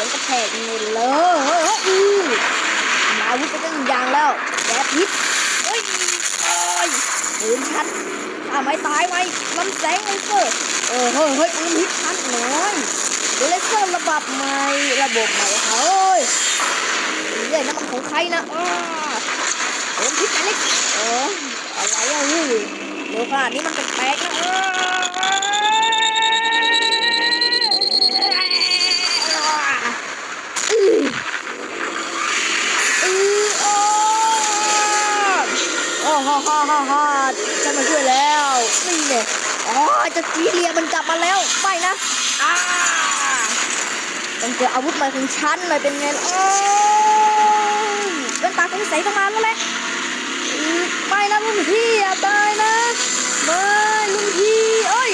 สียงกระแทกนี่เลยอือมาอาวุธไปตั้งอย่างแล้วแกพิษเฮ้ยโอ้ยปืนชัดข้าไม่ตายไหมลำแสงเลเซอร์เออเฮ้ยเฮ้ยปืนพิษชัดหน่อยเลเซอร์ระบบใหม่ระบบใหม่เฮ้ยเรื่องนั้นมันของใครนะอ้าปืนพิษไปเล็กเอออะไรอะเฮ้ยเดี๋ยวขนาดนี้มันแปลกๆนะอ้า อืออือโอ้โอ้ ฮ่าฮ่าฮ่าฉันมาช่วยแล้วนี่เนี่ยอ๋อจะจีเรียมันกลับมาแล้วไม่นะอ้าต้องเจออาวุธใหม่ของฉันหน่อยเป็นไงโอ้ยเป็นตาของใสต้องมาแล้วแหละไม่นะรุ่นพี่อย่าตายนะไม่รุ่นพี่เอ้ย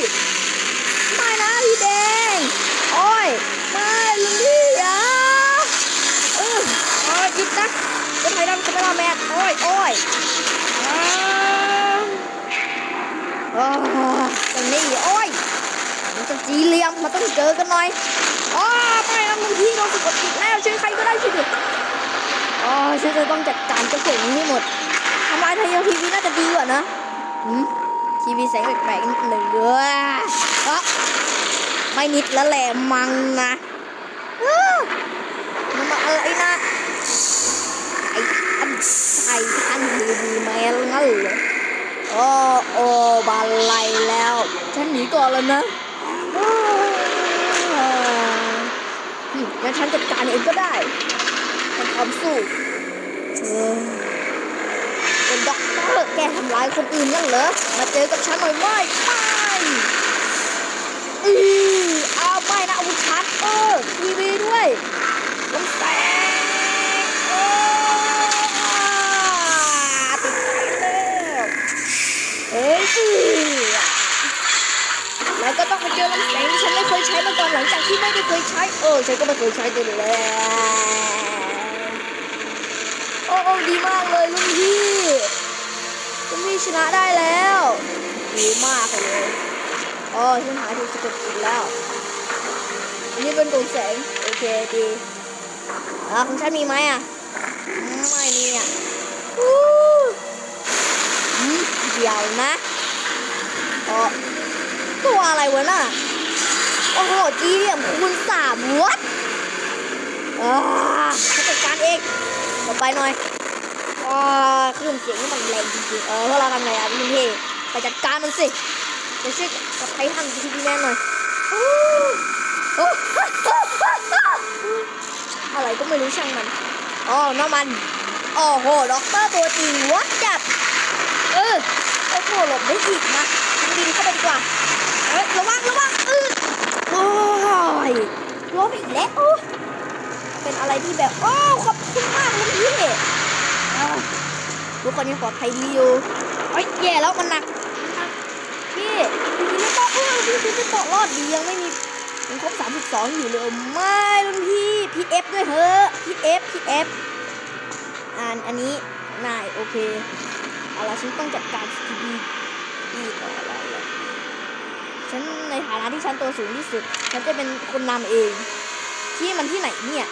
ไม่นะพี่แดงโอ้ยไม่ลุงพี่อย่าเออโอ้ยหยุดนะจะไทยดำจะไม่รอแมนโอ้ยโอ้ย ตรงนี้โอ้ยมันจะจีเลียมมันต้องเจอกันหน่อยอ๋อไม่นะลุงพี่โดนสะกดจิตแล้วช่วยใครก็ได้ช่วยดิอ๋อฉันจะต้องจัดการเจ้าพวกนี้ให้หมดทำลายไทยทีวีน่าจะดีกว่านะทีวีแสงแปลกๆนิดหนึ่งเด้อเอ้อไม่นิดแล้วแหละมังนะเอ้อมันมาอะไรนะไอ้อัน ไอ้อันทีวีแมนงั้นเหรอโอ้โอ้บาลัยแล้วฉันหนีก่อนแล้วนะอ้าวอืมงั้นฉันจัดการเองก็ได้ฉันพร้อมสู้เออเป็นด็อกเตอร์แกทำร้ายคนอื่นงั้นเหรอ มาเจอกับฉันหน่อยไหมไม่อือเอาไม่นะอาวุธชัดเออทีวีด้วยลำแสงโอ้ติดไฟแล้วเอ้ยอือ แล้วก็ต้องมาเจอลำแสงที่ฉันไม่เคยใช้มาก่อนหลังจากที่ไม่ได้เคยใช้เออฉันก็ไม่เคยใช้ตัวนี้แล้วโอ้โอ้ดีมากเลยลุงพี่ลุงพี่ชนะได้แล้วดีมากเลยอ๋อฉันหาถูกสะกดจิตแล้วอันนี้เป็นตัวแสงโอเคดีอ่าของฉันมีไหมอะไม่มีอะอู้เดี๋ยวนะ ตัวอะไรวะน่ะ โอ้โหจีเหลี่ยมคูณสามวัดอ่าจัดการเองต่อไปหน่อยอ่าคลื่นเสียงนี่มันแรงจริงๆ เออพวกเราทำไงอะพี่เท่ไปจัดการมันสิเดี๋ยวช่วยกับไททันทีวีแมนหน่อยอ้โอ้อะไรก็ไม่รู้ช่างมัน อ๋อน้ำมัน โอ้โห ด็อกเตอร์ตัวจริงวัดจัดเออ โอ้โหหลบได้อีกนะทังดินเข้าไปดีกว่าเอ้ยระวังระวังเออโอ้ยล้มอีกแล้วโอ้เป็นอะไรที่แบบโอ้ขอบคุณมากลุงพี่อ่าทุกคนยังปลอดภัยดีอยู่เอ้ยแย่แล้วมันหนักพี่พี่ไม่ต้องเออพี่พี่ไม่ต้องรอดดียังไม่มียังครบ32อยู่เลยไม่รุ่นพี่พี่เอฟด้วยเถอะพี่เอฟพี่เอฟอ่านอันนี้นายโอเค เอาละฉันต้องจัดการสกีบีดีต่อแล้วแหละฉันในฐานะที่ฉันตัวสูงที่สุดฉันจะเป็นคนนำเอง ที่มันที่ไหนเนี่ย